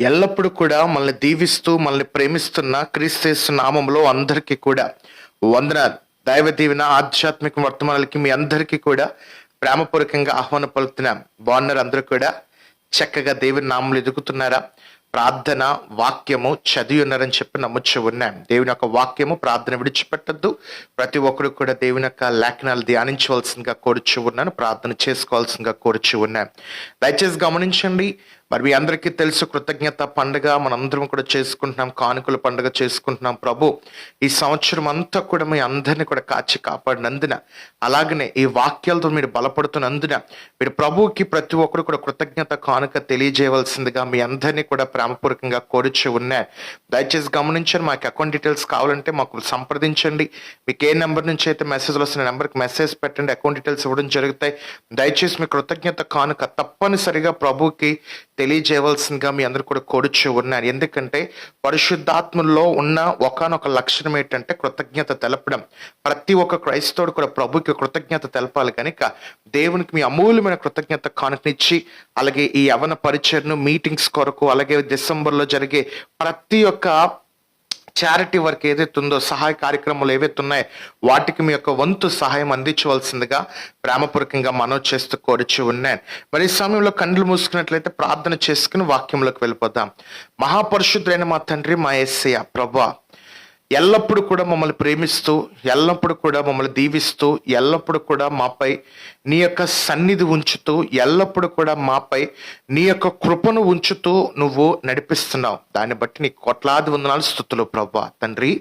ఎల్లప్పుడూ కూడా మనల్ని దీవిస్తూ మనల్ని ప్రేమిస్తున్న క్రీస్తు నామంలో అందరికీ కూడా వందన దైవ దీవెన ఆధ్యాత్మిక వర్తమానాలకి మీ అందరికీ కూడా ప్రేమపూర్వకంగా ఆహ్వాన పలుకుతున్న బాగున్నారు అందరూ కూడా. చక్కగా దేవుని నామలు ఎదుగుతున్నారా? ప్రార్థన వాక్యము చదివి ఉన్నారని చెప్పి నమ్మచ్చు ఉన్నాం. దేవుని యొక్క వాక్యము ప్రార్థన విడిచిపెట్టద్దు. ప్రతి ఒక్కరు కూడా దేవుని యొక్క లేఖనాలు ధ్యానించవలసిందిగా కోరుచు ఉన్నాను. ప్రార్థన చేసుకోవాల్సిందిగా కోరుచు ఉన్నాం. దయచేసి గమనించండి మరి మీ అందరికీ తెలుసు కృతజ్ఞత పండుగ మనందరం కూడా చేసుకుంటున్నాం కానుకల పండుగ చేసుకుంటున్నాం. ప్రభు ఈ సంవత్సరం అంతా కూడా మీ అందరిని కూడా కాచి కాపాడినందున అలాగనే ఈ వాక్యాలతో మీరు బలపడుతున్నందున మీరు ప్రభువుకి ప్రతి ఒక్కరు కూడా కృతజ్ఞత కానుక తెలియజేయవలసిందిగా మీ అందరినీ కూడా ప్రేమపూర్వకంగా కోరిచి ఉన్నాయి దయచేసి గమనించండి మాకు అకౌంట్ డీటెయిల్స్ కావాలంటే మాకు సంప్రదించండి. మీకు ఏ నెంబర్ నుంచి అయితే మెసేజ్లు వస్తున్న నెంబర్కి మెసేజ్ పెట్టండి అకౌంట్ డీటెయిల్స్ ఇవ్వడం జరుగుతాయి. దయచేసి మీ కృతజ్ఞత కానుక తప్పనిసరిగా ప్రభుకి తెలియజేయవలసిందిగా మీ అందరు కూడా కొడుచు ఉన్నారు. ఎందుకంటే పరిశుద్ధాత్మలో ఉన్న ఒకనొక లక్షణం ఏంటంటే కృతజ్ఞత తెలపడం. ప్రతి ఒక్క క్రైస్తవుడు కూడా ప్రభుకి కృతజ్ఞత తెలపాలి కనుక దేవునికి మీ అమూల్యమైన కృతజ్ఞత కానుకనిచ్చి అలాగే ఈ యవన పరిచయను మీటింగ్స్ కొరకు అలాగే డిసెంబర్లో జరిగే ప్రతి ఒక్క చారిటీ వర్క్ ఏదైతే ఉందో సహాయ కార్యక్రమాలు ఏవైతే ఉన్నాయో వాటికి మీ యొక్క వంతు సహాయం అందించవలసిందిగా ప్రేమపూర్వకంగా మనవి చేస్తూ కోరిచి ఉన్నాను. మరి ఈ సమయంలో కండ్లు మూసుకున్నట్లయితే ప్రార్థన చేసుకుని వాక్యంలోకి వెళ్ళిపోదాం. మహాపరుషుద్రైన మా తండ్రి మా ఎస్సయ్య ప్రభా ఎల్లప్పుడూ కూడా మమ్మల్ని ప్రేమిస్తూ ఎల్లప్పుడూ కూడా మమ్మల్ని దీవిస్తూ ఎల్లప్పుడూ కూడా మాపై నీ యొక్క సన్నిధి ఉంచుతూ ఎల్లప్పుడూ కూడా మాపై నీ యొక్క కృపను ఉంచుతూ నువ్వు నడిపిస్తున్నావు. దాన్ని బట్టి నీ కోట్లాది వందనాలు స్థుతులు ప్రభా. తండ్రి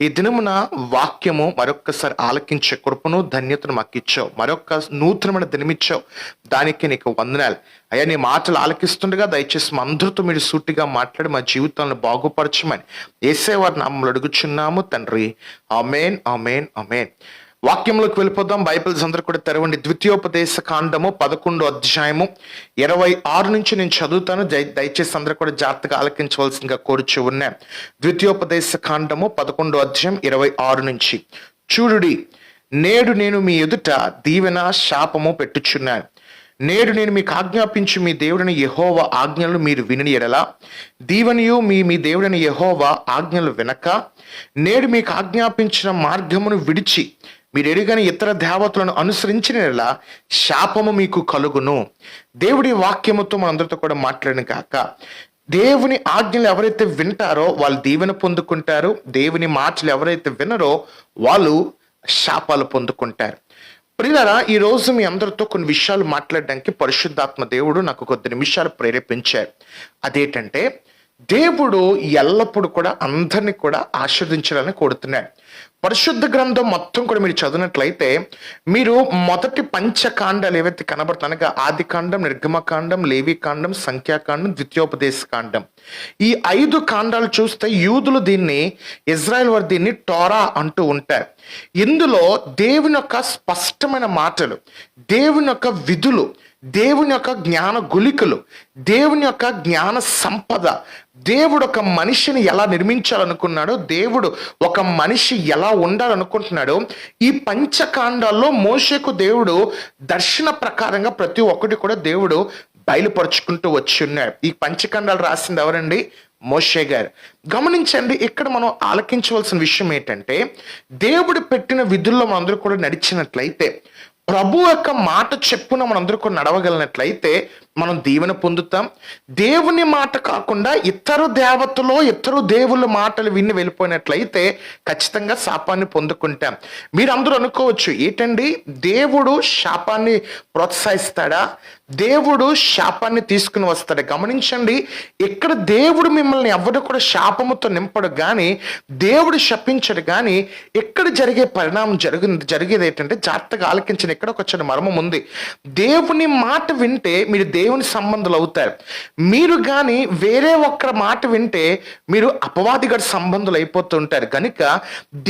ఈ దినమున వాక్యము మరొక్కసారి ఆలకించే కృపను ధన్యతను మాకు ఇచ్చావు. మరొక నూతనమైన దినమిచ్చావు దానికి నీకు వందనాలు. అయ్యా నీ మాటలు ఆలకిస్తుండగా దయచేసి మా అందరితో మీరు సూటిగా మాట్లాడి మా జీవితాలను బాగుపరచమని ఏసే వారి అడుగుచున్నాము తండ్రి. అమేన్ అమేన్ అమేన్ వాక్యంలోకి వెళ్ళిపోదాం. బైబిల్స్ అందరూ కూడా తెరవండి. ద్వితీయోపదేశ కాండము పదకొండు అధ్యాయము ఇరవై ఆరు నుంచి నేను చదువుతాను. దయ- దయచేసి అందరూ కూడా జాగ్రత్తగా ఆలకించవలసిందిగా కోరుచు ఉన్నాం. ద్వితీయోపదేశ కాండము పదకొండు అధ్యాయం ఇరవై ఆరు నుంచి. చూడుడి నేడు నేను మీ ఎదుట దీవెన శాపము పెట్టుచున్నాను నేడు నేను మీకు ఆజ్ఞాపించి మీ దేవుడిని యహోవ ఆజ్ఞలు మీరు విని ఎడలా. దీవెనియు మీ మీ దేవుడిని యహోవ ఆజ్ఞలు వినక. నేడు మీకు ఆజ్ఞాపించిన మార్గమును విడిచి మీరు ఎరుగని ఇతర దేవతలను అనుసరించిన శాపము మీకు కలుగును. దేవుడి వాక్యముతో మనందరితో కూడా మాట్లాడిన కాక దేవుని ఆజ్ఞలు ఎవరైతే వింటారో వాళ్ళు దీవెన పొందుకుంటారు దేవుని మాటలు ఎవరైతే వినరో వాళ్ళు శాపాలు పొందుకుంటారు. ప్రియులరా ఈ రోజు మీ అందరితో కొన్ని విషయాలు మాట్లాడడానికి పరిశుద్ధాత్మ దేవుడు నాకు కొద్ది నిమిషాలు ప్రేరేపించారు. అదేంటంటే దేవుడు ఎల్లప్పుడూ కూడా అందరినీ కూడా ఆశీర్వదించాలని కోరుతున్నాడు. పరిశుద్ధ గ్రంథం మొత్తం కూడా మీరు చదివినట్లయితే మీరు మొదటి పంచకాండాలు ఏవైతే కనబడుతున్నాయో ఆది కాండం నిర్గమకాండం లేవి కాండం సంఖ్యాకాండం ద్వితీయోపదేశ కాండం ఈ ఐదు కాండాలు చూస్తే యూదులు దీన్ని ఇజ్రాయెల్ వారు దీన్ని టోరా అంటూ ఉంటారు. ఇందులో దేవుని యొక్క స్పష్టమైన మాటలు దేవుని యొక్క విధులు దేవుని యొక్క జ్ఞాన గులికలు దేవుని యొక్క జ్ఞాన సంపద దేవుడు ఒక మనిషిని ఎలా నిర్మించాలనుకున్నాడో దేవుడు ఒక మనిషి ఎలా ఉండాలనుకుంటున్నాడో ఈ పంచకాండాల్లో మోషకు దేవుడు దర్శన ప్రకారంగా ప్రతి ఒక్కటి కూడా దేవుడు బయలుపరుచుకుంటూ వచ్చి ఉన్నాడు ఈ పంచకాండాలు రాసింది ఎవరండి? మోషే గారు. గమనించండి ఇక్కడ మనం ఆలకించవలసిన విషయం ఏంటంటే దేవుడు పెట్టిన విధుల్లో మనందరూ కూడా నడిచినట్లయితే ప్రభు యొక్క మాట చెప్పున మనందరూ నడవగలిగినట్లయితే మనం దీవెన పొందుతాం. దేవుని మాట కాకుండా ఇతరు దేవతలో ఇతరు దేవుళ్ళ మాటలు విని వెళ్ళిపోయినట్లయితే ఖచ్చితంగా శాపాన్ని పొందుకుంటాం. మీరు అందరూ అనుకోవచ్చు ఏంటండి? దేవుడు శాపాన్ని ప్రోత్సహిస్తాడా? దేవుడు శాపాన్ని తీసుకుని వస్తాడు? గమనించండి ఇక్కడ దేవుడు మిమ్మల్ని ఎవరు కూడా శాపముతో నింపడు కానీ దేవుడు శపించడు కానీ ఇక్కడ జరిగే పరిణామం జరిగింది జరిగేది ఏంటంటే జాగ్రత్తగా ఆలకించిన ఇక్కడ ఒక చిన్న మర్మం ఉంది. దేవుని మాట వింటే మీరు దేవుని సంబంధులు అవుతారు. మీరు కానీ వేరే ఒక్కరి మాట వింటే మీరు అపవాదిగడ సంబంధులు అయిపోతుంటారు. కనుక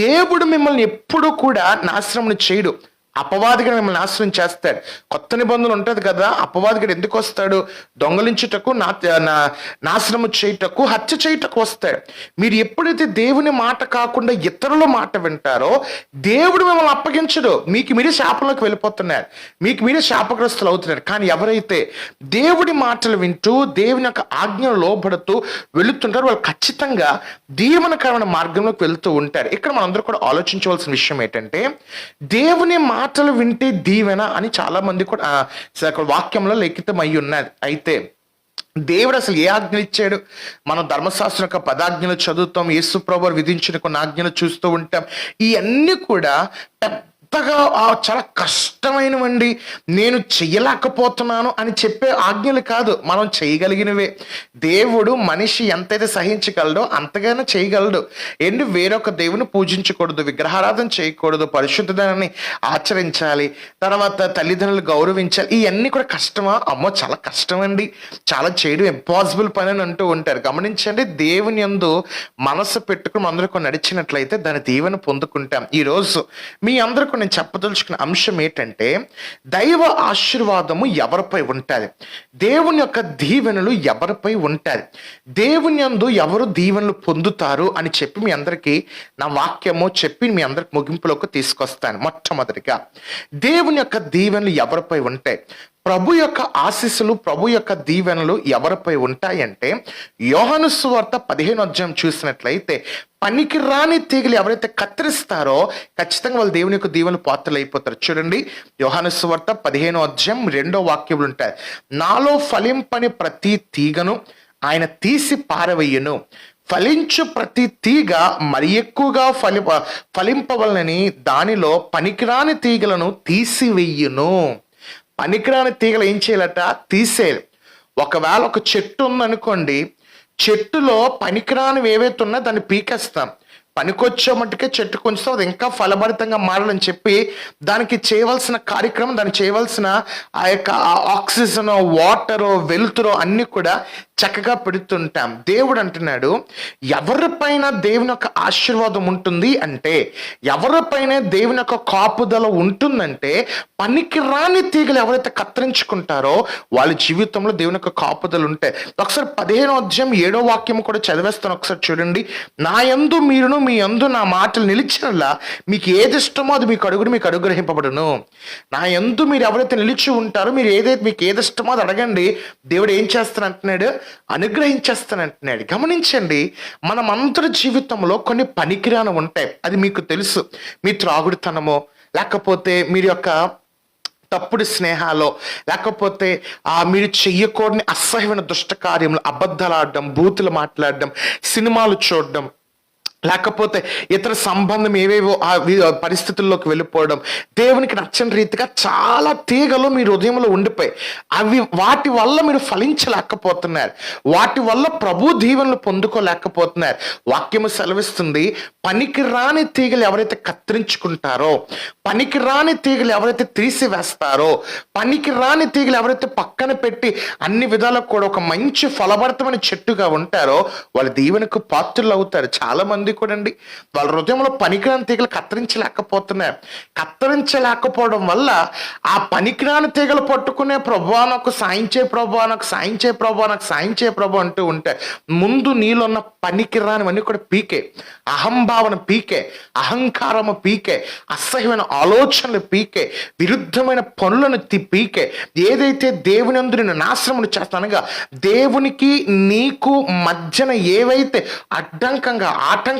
దేవుడు మిమ్మల్ని ఎప్పుడూ కూడా నాశనం చేయడు. అపవాదిగా మిమ్మల్ని నాశనం చేస్తాడు. కొత్త నిబంధనలు ఉంటుంది కదా అపవాదిగడు ఎందుకు వస్తాడు? దొంగలించుటకు నా నాశనము చేయుటకు హత్య చేయుటకు వస్తాడు. మీరు ఎప్పుడైతే దేవుని మాట కాకుండా ఇతరుల మాట వింటారో దేవుడు మిమ్మల్ని అప్పగించడు. మీకు మీరే శాపంలోకి వెళ్ళిపోతున్నారు. మీకు మీరే శాపగ్రస్తులు అవుతున్నారు. కానీ ఎవరైతే దేవుడి మాటలు వింటూ దేవుని యొక్క ఆజ్ఞలు లోబడుతూ వెళుతుంటారు వాళ్ళు ఖచ్చితంగా దీవనకరమైన మార్గంలోకి వెళ్తూ ఉంటారు. ఇక్కడ మనందరూ కూడా ఆలోచించవలసిన విషయం ఏంటంటే దేవుని మాట మాటలు వింటే దీవెన అని చాలా మంది కూడా అక్కడ వాక్యంలో లిఖితం అయి ఉన్నది అయితే దేవుడు అసలు ఏ ఆజ్ఞలు ఇచ్చాడు? మనం ధర్మశాస్త్రం యొక్క పదాజ్ఞలు చదువుతాం యేసు ప్రభు విధించిన కొన్ని ఆజ్ఞలు చూస్తూ ఉంటాం. ఇవన్నీ కూడా పెద్ద అంతగా చాలా కష్టమైనవండి. నేను చెయ్యలేకపోతున్నాను అని చెప్పే ఆజ్ఞలు కాదు. మనం చేయగలిగినవే దేవుడు మనిషి ఎంతైతే సహించగలడో అంతగానే చేయగలడు ఎందు వేరొక దేవుని పూజించకూడదు విగ్రహారాధన చేయకూడదు పరిశుద్ధతని ఆచరించాలి. తర్వాత తల్లిదండ్రులు గౌరవించాలి. ఇవన్నీ కూడా కష్టమా? అమ్మో చాలా కష్టమండి. చాలా చేయడం ఇంపాసిబుల్ పని అని అంటూ ఉంటారు. గమనించండి దేవుని యందు మనసు పెట్టుకుని అందరికీ నడిచినట్లయితే దాని దీవెన పొందుకుంటాం. ఈ రోజు మీ అందరికీ నేను చెప్పదలుచుకున్న అంశం ఏంటంటే దైవ ఆశీర్వాదము ఎవరిపై ఉంటుంది? దేవుని యొక్క దీవెనలు ఎవరిపై ఉంటుంది? దేవుని యందు ఎవరు దీవెనలు పొందుతారు అని చెప్పి మీ అందరికీ నా వాక్యము చెప్పి మీ అందరికి ముగింపులోకి తీసుకొస్తాను మొట్టమొదటిగా. దేవుని యొక్క దీవెనలు ఎవరిపై ఉంటాయి? ప్రభు యొక్క ఆశీస్సులు ప్రభు యొక్క దీవెనలు ఎవరిపై ఉంటాయంటే యోహను సువార్త పదిహేను అధ్యాయం చూసినట్లయితే పనికి రాని తీగలు ఎవరైతే కత్తిరిస్తారో ఖచ్చితంగా వాళ్ళు దేవుని యొక్క దీవెన పాత్రలు అయిపోతారు చూడండి యోహాను సువార్త పదిహేను అధ్యాయం రెండో వాక్యములు ఉంటాయి. నాలో ఫలింపని ప్రతి తీగను ఆయన తీసి పారవేయును. ఫలించు ప్రతి తీగ మరి ఎక్కువగా ఫలి ఫలింపవలనని దానిలో పనికిరాని తీగలను తీసివెయ్యును పనికిరాని తీగలు ఏం చేయాలట? తీసేయాలి. ఒకవేళ ఒక చెట్టు ఉందనుకోండి చెట్టులో పనికిరానివి ఏవైతే ఉన్నా దాన్ని పీకేస్తాం. పనికొచ్చే మట్టుకే చెట్టు కొంచెం అది ఇంకా ఫలభరితంగా మారాలని చెప్పి దానికి చేయవలసిన కార్యక్రమం దానికి చేయవలసిన ఆ యొక్క ఆక్సిజన్ వాటర్ వెలుతురు అన్ని కూడా చక్కగా పెడుతుంటాం. దేవుడు అంటున్నాడు ఎవరిపైన దేవుని యొక్క ఆశీర్వాదం ఉంటుంది అంటే ఎవరిపైన దేవుని యొక్క కాపుదల ఉంటుందంటే పనికి రాని తీగలు ఎవరైతే కత్తిరించుకుంటారో వాళ్ళ జీవితంలో దేవుని యొక్క కాపుదలు ఉంటాయి. ఒకసారి పదిహేను అధ్యాయం ఏడో వాక్యం కూడా చదివేస్తాను ఒకసారి చూడండి. నా యందు మీరును మీ యందు నా మాటలు నిలిచినలా మీకు ఏది ఇష్టమో అది మీకు అడుగుడు మీకు అనుగ్రహింపబడును. నా యందు మీరు ఎవరైతే నిలిచి ఉంటారో మీరు ఏదైతే మీకు ఏది ఇష్టమో అది అడగండి. దేవుడు ఏం చేస్తాను అంటున్నాడు అనుగ్రహించేస్తానంటున్నాడు. గమనించండి మనం అందరి జీవితంలో కొన్ని పనికిరాని ఉంటాయి. అది మీకు తెలుసు. మీ త్రాగుడితనము లేకపోతే మీరు యొక్క తప్పుడు స్నేహాలో లేకపోతే ఆ మీరు చెయ్యకూడని అసహ్యమైన దుష్ట కార్యములు అబద్ధాలు ఆడడం బూతులు మాట్లాడడం సినిమాలు చూడడం లేకపోతే ఇతర సంబంధం ఏవేవో ఆ పరిస్థితుల్లోకి వెళ్ళిపోవడం దేవునికి నచ్చని రీతిగా చాలా తీగలు మీ హృదయంలో ఉండిపోయి అవి వాటి వల్ల మీరు ఫలించలేకపోతున్నారు. వాటి వల్ల ప్రభు దీవెనలు పొందుకోలేకపోతున్నారు. వాక్యము సెలవిస్తుంది పనికి రాని తీగలు ఎవరైతే కత్తిరించుకుంటారో పనికి రాని తీగలు ఎవరైతే తీసివేస్తారో పనికి రాని తీగలు ఎవరైతే పక్కన పెట్టి అన్ని విధాలకు కూడా ఒక మంచి ఫలభరితమైన చెట్టుగా ఉంటారో వాళ్ళ దీవెనకు పాత్రలు అవుతారు చాలా మంది కూడా కూడండి వాళ్ళ హృదయంలో పనికిరాని తీగలు కత్తిరించలేకపోతున్నాయి. కత్తిరించలేకపోవడం వల్ల ఆ పనికిరాని తీగలు పట్టుకునే ప్రభా నాకు సాయం చే ప్రభా నాకు సాయం చే ప్రభా నాకు సాయం చే ప్రభా అంటూ ఉంటే ముందు నీలో ఉన్న పనికిరానివన్నీ కూడా పీకే. అహంభావన పీకే. అహంకారము పీకే. అసహ్యమైన ఆలోచనలు పీకే. విరుద్ధమైన పనులను పీకే. ఏదైతే దేవుని అందు నేను నాశనమును చేస్తానగా దేవునికి నీకు మధ్యన ఏవైతే అడ్డంకంగా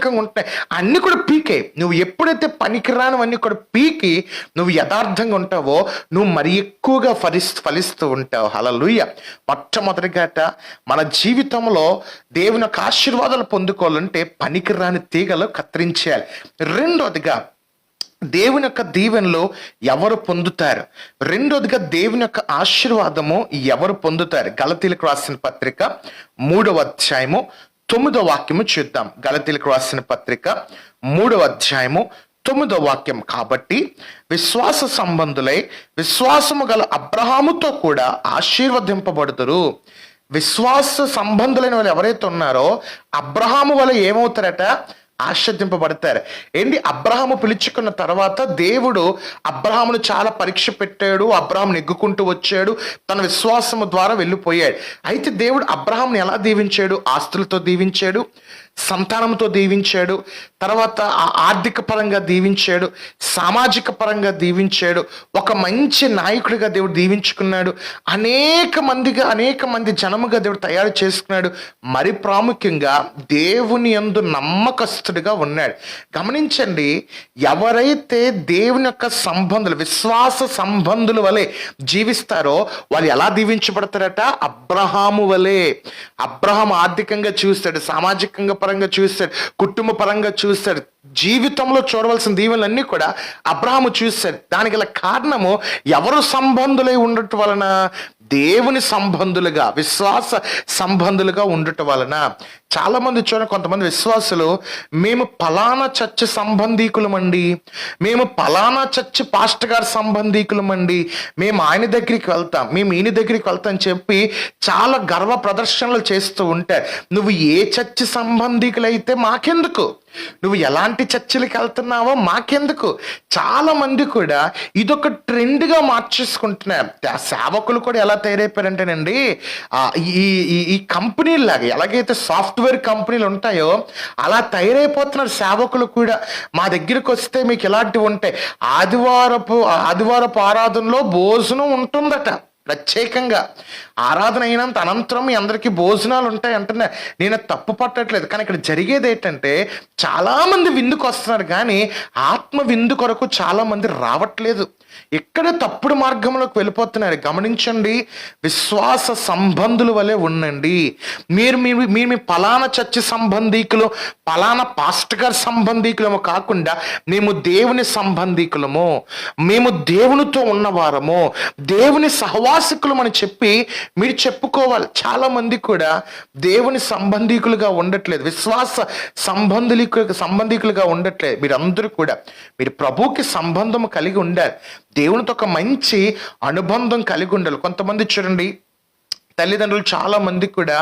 ఆటంకంగా ఉంటాయి. అన్ని కూడా పీకే. నువ్వు ఎప్పుడైతే పనికిరానివన్నీ కూడా పీకి నువ్వు యథార్థంగా ఉంటావో నువ్వు మరి ఎక్కువగా ఫలిస్ ఫలిస్తూ ఉంటావు. హలలుయ్య మొట్టమొదటిగాట మన జీవితంలో దేవుని యొక్క ఆశీర్వాదాలు పొందుకోవాలంటే పనికిరాని తీగలు కత్తిరించేయాలి. రెండోదిగా దేవుని యొక్క దీవెనలో ఎవరు పొందుతారు? రెండోదిగా దేవుని యొక్క ఆశీర్వాదము ఎవరు పొందుతారు? గలతీలకు రాసిన పత్రిక మూడవ అధ్యాయము తొమ్మిదో వాక్యము చూద్దాం. గలతీలకు రాసిన పత్రిక మూడవ అధ్యాయము తొమ్మిదో వాక్యం కాబట్టి విశ్వాస సంబంధులై విశ్వాసము గల అబ్రహాముతో కూడా ఆశీర్వదింపబడుతురు విశ్వాస సంబంధులైన వాళ్ళు ఎవరైతే ఉన్నారో అబ్రహాము వల్ల ఏమవుతారట? ఆశ్రదింపబడతారు ఏంటి? అబ్రహాము పిలుచుకున్న తర్వాత దేవుడు అబ్రహామును చాలా పరీక్ష పెట్టాడు అబ్రహాం నెగ్గుకుంటూ వచ్చాడు తన విశ్వాసము ద్వారా వెళ్ళిపోయాడు. అయితే దేవుడు అబ్రహాంని ఎలా దీవించాడు? ఆస్తులతో దీవించాడు సంతానంతో దీవించాడు. తర్వాత ఆర్థిక పరంగా దీవించాడు. సామాజిక పరంగా దీవించాడు. ఒక మంచి నాయకుడిగా దేవుడు దీవించుకున్నాడు. అనేక మందిగా అనేక మంది జనముగా దేవుడు తయారు చేసుకున్నాడు. మరి ప్రాముఖ్యంగా దేవుని యందు నమ్మకస్తుడిగా ఉన్నాడు. గమనించండి ఎవరైతే దేవుని యొక్క సంబంధులు విశ్వాస సంబంధుల వలె జీవిస్తారో వాళ్ళు ఎలా దీవించబడతారట? అబ్రహాము వలె. అబ్రహాం ఆర్థికంగా చూస్తాడు సామాజికంగా పరంగా చూస్తాడు కుటుంబ పరంగా చూస్తాడు జీవితంలో చూడవలసిన దీవెనలన్నీ కూడా అబ్రహాము చూస్తాడు. దానికి గల కారణము ఎవరు సంబంధులై ఉండటం వలన? దేవుని సంబంధులుగా విశ్వాస సంబంధులుగా ఉండటం వలన. చాలా మంది చూడండి కొంతమంది విశ్వాసులు మేము పలానా చర్చ్ సంబంధీకులమండి. మేము పలానా చర్చ్ పాస్టర్ గారి సంబంధీకులమండి. మేము ఆయన దగ్గరికి వెళ్తాం. మేము ఈయన దగ్గరికి వెళ్తాం అని చెప్పి చాలా గర్వ ప్రదర్శనలు చేస్తూ ఉంటే నువ్వు ఏ చర్చ్ సంబంధీకులు అయితే మాకెందుకు? నువ్వు ఎలాంటి చర్చిలకు వెళ్తున్నావో మాకెందుకు? చాలా మంది కూడా ఇదొక ట్రెండ్గా మార్చేసుకుంటున్నారు. సేవకులు కూడా ఎలా తయారైపోయారంటేనండి ఈ ఈ- ఈ కంపెనీలాగా ఎలాగైతే సాఫ్ట్వేర్ కంపెనీలు ఉంటాయో అలా తయారైపోతున్నారు సేవకులు కూడా. మా దగ్గరికి వస్తే మీకు ఇలాంటివి ఉంటాయి. ఆదివారపు ఆదివారపు ఆరాధనలో భోజనం ఉంటుందట ప్రత్యేకంగా. ఆరాధన అయినంత అనంతరం మీ అందరికీ భోజనాలు ఉంటాయి అంటున్నా. నేను తప్పు పట్టట్లేదు కానీ ఇక్కడ జరిగేది ఏంటంటే చాలామంది విందుకు వస్తున్నారు కానీ ఆత్మ విందు కొరకు చాలామంది రావట్లేదు. ఇక్కడ తప్పుడు మార్గంలోకి వెళ్ళిపోతున్నారు. గమనించండి విశ్వాస సంబంధుల వలె ఉండండి. మీరు మీ మీరు మీ పలానా చర్చి సంబంధీకులు పలానా పాస్ట్ గారి సంబంధీకులము కాకుండా మేము దేవుని సంబంధీకులము మేము దేవునితో ఉన్నవారము దేవుని సహవాసికులం అని చెప్పి మీరు చెప్పుకోవాలి. చాలా మంది కూడా దేవుని సంబంధీకులుగా ఉండట్లేదు విశ్వాస సంబంధులకు సంబంధీకులుగా ఉండట్లేదు. మీరందరూ కూడా మీరు ప్రభువుకి సంబంధం కలిగి ఉండాలి. దేవునితో ఒక మంచి అనుబంధం కలిగి ఉండాలి. కొంతమంది చూడండి తల్లిదండ్రులు చాలా మంది కూడా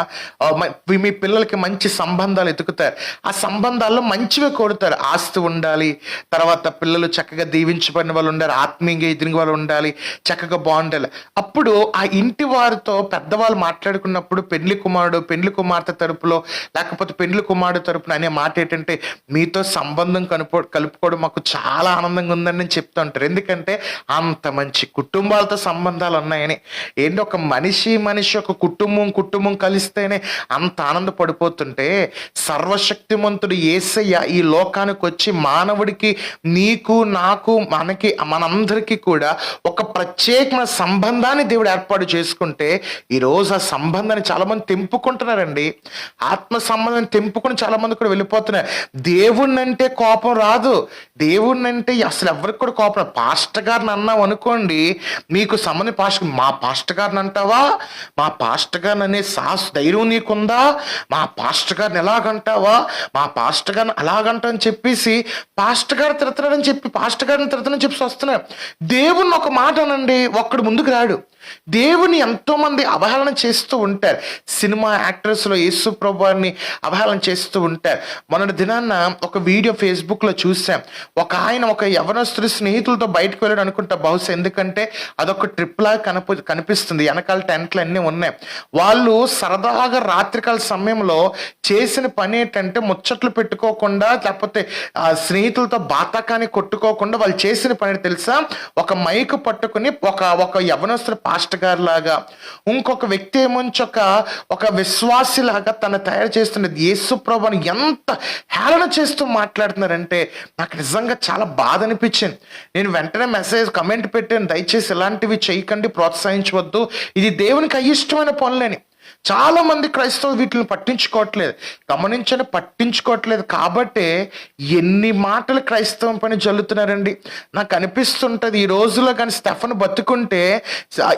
మీ పిల్లలకి మంచి సంబంధాలు ఎతుకుతారు ఆ సంబంధాల్లో మంచివే కోరుతారు. ఆస్తి ఉండాలి తర్వాత పిల్లలు చక్కగా దీవించబడిన వాళ్ళు ఉండాలి ఆత్మీయంగా ఎదిరిన వాళ్ళు ఉండాలి చక్కగా బాగుండాలి. అప్పుడు ఆ ఇంటి వారితో పెద్దవాళ్ళు మాట్లాడుకున్నప్పుడు పెండ్లి కుమారుడు పెండ్లి కుమార్తె తరపులో లేకపోతే పెండ్లి కుమారుడు తరపున అనే మాట ఏంటంటే మీతో సంబంధం కనుపో కలుపుకోవడం మాకు చాలా ఆనందంగా ఉందని నేను చెప్తూ ఉంటారు. ఎందుకంటే అంత మంచి కుటుంబాలతో సంబంధాలు ఉన్నాయని. ఏంటి ఒక మనిషి మనిషి ఒక కుటుంబం కుటుంబం కలిస్తేనే అంత ఆనందపడిపోతుంటే సర్వశక్తిమంతుడు ఏసయ్య ఈ లోకానికి వచ్చి మానవుడికి నీకు నాకు మనకి మనందరికీ కూడా ఒక ప్రత్యేకమైన సంబంధాన్ని దేవుడు ఏర్పాటు చేసుకుంటే ఈరోజు ఆ సంబంధాన్ని చాలా మంది తెంపుకుంటున్నారండి. ఆత్మ సంబంధాన్ని తెంపుకుని చాలా మంది కూడా వెళ్ళిపోతున్నారు. దేవుణ్ణి అంటే కోపం రాదు. దేవుణ్ణి అంటే అసలు ఎవరికి కూడా కోపం పాస్టర్ గారిని అన్నాం అనుకోండి మీకు సంబంధం పాస్టర్ మా పాస్టర్ గారిని అంటావా? మా పాస్టర్ గారిని అనే సాహస ధైర్యం నీకుందా? మా పాస్టర్ గారిని ఎలాగంటావా? మా పాస్టర్ గారిని అలాగంటా అని చెప్పేసి పాస్టర్ గారు తిడతాడని చెప్పి పాస్టర్ గారిని తిడతాడని చెప్పి వస్తున్నారు దేవుణ్ణి ఒక మాట అనండి ఒక్కడు ముందుకు రాడు. దేవుని ఎంతో మంది అవహేళన చేస్తూ ఉంటారు. సినిమా యాక్టర్స్లో యేసు ప్రభాని అవహేళన చేస్తూ ఉంటారు. మొన్నటి దినాన్న ఒక వీడియో ఫేస్బుక్లో చూసాం ఒక ఆయన ఒక యవనస్తుడి స్నేహితులతో బయటకు వెళ్ళాడు అనుకుంటా బహుశా. ఎందుకంటే అదొక ట్రిప్ లాగా కనిపి కనిపిస్తుంది. వెనకాల టెంట్లు అన్నీ ఉన్నాయి. వాళ్ళు సరదాగా రాత్రికాల సమయంలో చేసిన పని ఏంటంటే ముచ్చట్లు పెట్టుకోకుండా లేకపోతే ఆ స్నేహితులతో బాతాకాన్ని కొట్టుకోకుండా వాళ్ళు చేసిన పని తెలుసా? ఒక మైక్ పట్టుకుని ఒక ఒక యవనస్తుల పాస్టర్ గారు లాగా ఇంకొక వ్యక్తి ఏమొంచి ఒక ఒక విశ్వాసి లాగా తన తయారు చేస్తున్నది యేసు ప్రభాని ఎంత హేళన చేస్తూ మాట్లాడుతున్నారంటే నాకు నిజంగా చాలా బాధ అనిపించింది. నేను వెంటనే మెసేజ్ కమెంట్ పెట్టాను దయచేసి ఇలాంటివి చేయకండి ప్రోత్సహించవద్దు. ఇది దేవునికి ఇష్టమైన పనులని చాలా మంది క్రైస్తవులు వీటిని పట్టించుకోవట్లేదు. గమనించని పట్టించుకోవట్లేదు. కాబట్టే ఎన్ని మాటలు క్రైస్తవం పని జల్లుతున్నారండి. నాకు అనిపిస్తుంటది ఈ రోజులో కానీ స్టెఫన్ బతుకుంటే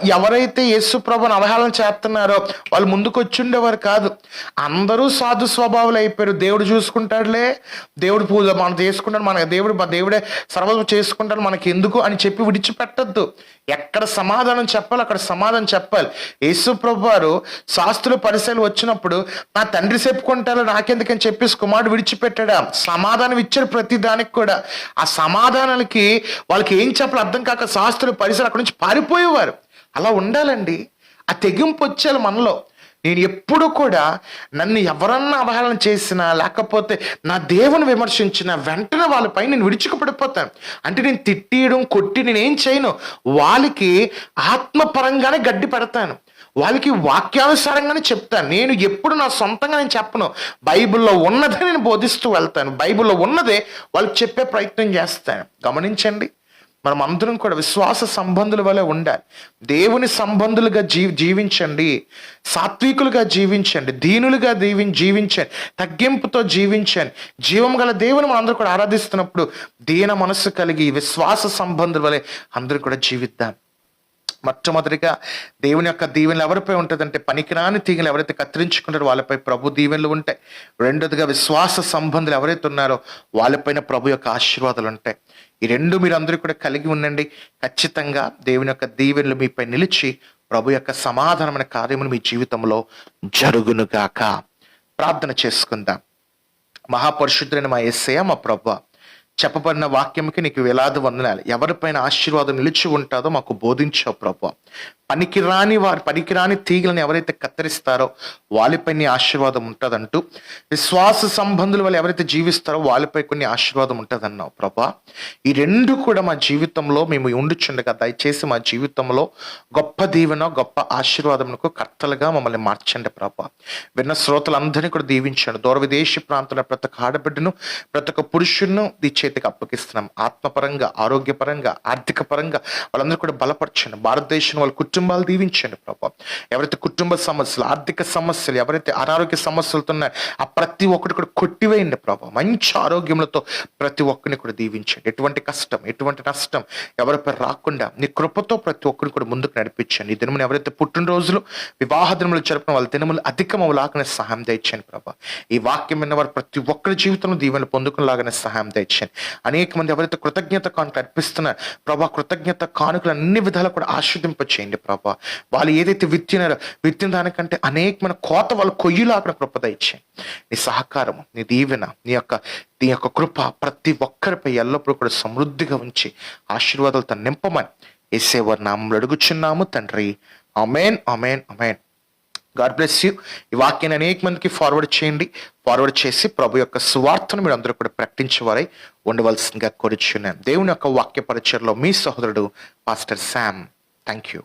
ఎవరైతే యేసు ప్రభుని అవహేళన చేస్తున్నారో వాళ్ళు ముందుకు వచ్చిండేవారు కాదు. అందరూ సాధు స్వభావాలు అయిపోయారు. దేవుడు చూసుకుంటాడులే. దేవుడు పూజ మనం చేసుకుంటాడు. మన దేవుడు దేవుడే సర్వం చేసుకుంటాడు. మనకి ఎందుకు అని చెప్పి విడిచిపెట్టద్దు. ఎక్కడ సమాధానం చెప్పాలి అక్కడ సమాధానం చెప్పాలి. యేసు ప్రభు వారు శాస్త్ర ఆస్తులు పరిశీలు వచ్చినప్పుడు నా తండ్రి చెప్పుకుంటారు నాకెందుకని చెప్పేసి కుమారుడు విడిచిపెట్టాడా? సమాధానం ఇచ్చారు ప్రతి దానికి కూడా. ఆ సమాధానాలకి వాళ్ళకి ఏం చెప్పాలి అర్థం కాక శాస్త్రులు పరిసరాలు అక్కడి నుంచి పారిపోయేవారు. అలా ఉండాలండి. ఆ తెగింపు వచ్చేయాలి మనలో. నేను ఎప్పుడు కూడా నన్ను ఎవరన్నా అవహేళన చేసినా లేకపోతే నా దేవుని విమర్శించిన వెంటనే వాళ్ళపై నేను విడుచుకుపడిపోతాను అంటే నేను తిట్టియడం కొట్టి నేను ఏం చేయను. వాళ్ళకి ఆత్మపరంగానే గడ్డి పెడతాను. వాళ్ళకి వాక్యానుసారంగానే చెప్తాను. నేను ఎప్పుడు నా సొంతంగా నేను చెప్పను. బైబిల్లో ఉన్నదే నేను బోధిస్తూ వెళ్తాను. బైబిల్లో ఉన్నదే వాళ్ళకి చెప్పే ప్రయత్నం చేస్తాను. గమనించండి. మనం అందరం కూడా విశ్వాస సంబంధుల వలె ఉండాలి. దేవుని సంబంధులుగా జీ జీవించండి. సాత్వికులుగా జీవించండి. దీనులుగా దీవి జీవించండి. తగ్గింపుతో జీవించండి. జీవం గల దేవుని మనం అందరూ కూడా ఆరాధిస్తున్నప్పుడు దీన మనస్సు కలిగి విశ్వాస సంబంధుల వలె అందరూ కూడా జీవిద్దాం. మొట్టమొదటిగా దేవుని యొక్క దీవెనలు ఎవరిపై ఉంటుందంటే పనికిరాని తీగలు ఎవరైతే కత్తిరించుకుంటారో వాళ్ళపై ప్రభు దీవెనలు ఉంటాయి. రెండోదిగా విశ్వాస సంబంధులు ఎవరైతే ఉన్నారో వాళ్ళపైన ప్రభు యొక్క ఆశీర్వాదాలు ఉంటాయి. ఈ రెండు మీరు అందరూ కూడా కలిగి ఉండండి. ఖచ్చితంగా దేవుని యొక్క దీవెనలు మీపై నిలిచి ప్రభు యొక్క సమాధానమైన కార్యములు మీ జీవితంలో జరుగునుగాక. ప్రార్థన చేసుకుందాం. మహాపరుషుద్ధులైన మా ఎస్సయ మా ప్రభు చెప్పబడిన వాక్యంకి నీకు వేలాది వందనాలు. ఎవరిపైన ఆశీర్వాదం నిలిచి ఉంటుందో మాకు బోధించావు ప్రభు. పనికిరాని వారి పనికిరాని తీగలను ఎవరైతే కత్తిరిస్తారో వాళ్ళపై నీ ఆశీర్వాదం ఉంటుందంటూ విశ్వాస సంబంధుల వల్ల ఎవరైతే జీవిస్తారో వాళ్ళపై కొన్ని ఆశీర్వాదం ఉంటుందన్నావు ప్రభా. ఈ రెండు కూడా మా జీవితంలో మేము ఉండుచుండగా దయచేసి మా జీవితంలో గొప్ప దీవెన గొప్ప ఆశీర్వాదమునకు కర్తలుగా మమ్మల్ని మార్చండి ప్రభా. విన్న శ్రోతలందరినీ కూడా దీవించండి. దూర విదేశీ ప్రాంతంలో ప్రతి ఒక్క ఆడబిడ్డను ప్రతి ఒక్క పురుషులను ఇచ్చే చేతికి అప్పగిస్తున్నాం. ఆత్మపరంగా ఆరోగ్యపరంగా ఆర్థిక పరంగా వాళ్ళందరూ కూడా బలపరచండి. భారతదేశం వాళ్ళ కుటుంబాలు దీవించండి ప్రభా. ఎవరైతే కుటుంబ సమస్యలు ఆర్థిక సమస్యలు ఎవరైతే అనారోగ్య సమస్యలతో ఉన్నాయో ఆ ప్రతి ఒక్కటి కూడా కొట్టివేయండి ప్రభా. మంచి ఆరోగ్యములతో ప్రతి ఒక్కరిని కూడా దీవించండి. ఎటువంటి కష్టం ఎటువంటి నష్టం ఎవరిపై రాకుండా నీ కృపతో ప్రతి ఒక్కరిని కూడా ముందుకు నడిపించండి. ఈ దినములు ఎవరైతే పుట్టినరోజులు వివాహ దినములు జరపడం వాళ్ళ దినములు అధికమవులాగానే సహాయం దయచండి ప్రభా. ఈ వాక్యం విన్న వారు ప్రతి ఒక్కరి జీవితంలో దీవెనలు పొందుకునేలాగానే సహాయం అనేక మంది ఎవరైతే కృతజ్ఞత కానుకలు అర్పిస్తున్నారు ప్రభా కృతజ్ఞత కానుకలు అన్ని విధాలు కూడా ఆస్వాదింప చేయండి ప్రభా. వాళ్ళు ఏదైతే విత్తినారో విత్తిన దానికంటే అనేకమైన కోత వాళ్ళు కొయ్యులాగిన కృపద దయచేయండి. నీ సహకారం నీ దీవెన నీ యొక్క నీ యొక్క కృప ప్రతి ఒక్కరిపై ఎల్లప్పుడూ కూడా సమృద్ధిగా ఉంచి ఆశీర్వాదాలతో నింపమని ఏసేవారి నామలు అడుగుచున్నాము తండ్రి. Amen amen amen God bless you. ఈ వాక్యాన్ని అనేక మందికి ఫార్వర్డ్ చేయండి. ఫార్వర్డ్ చేసి ప్రభు యొక్క స్వార్థను మీరు అందరూ కూడా ప్రకటించేవారై ఉండవలసిందిగా కోరుచున్నాను. దేవుని యొక్క వాక్య పరిచయలో మీ సహోదరుడు పాస్టర్ శామ్. Thank you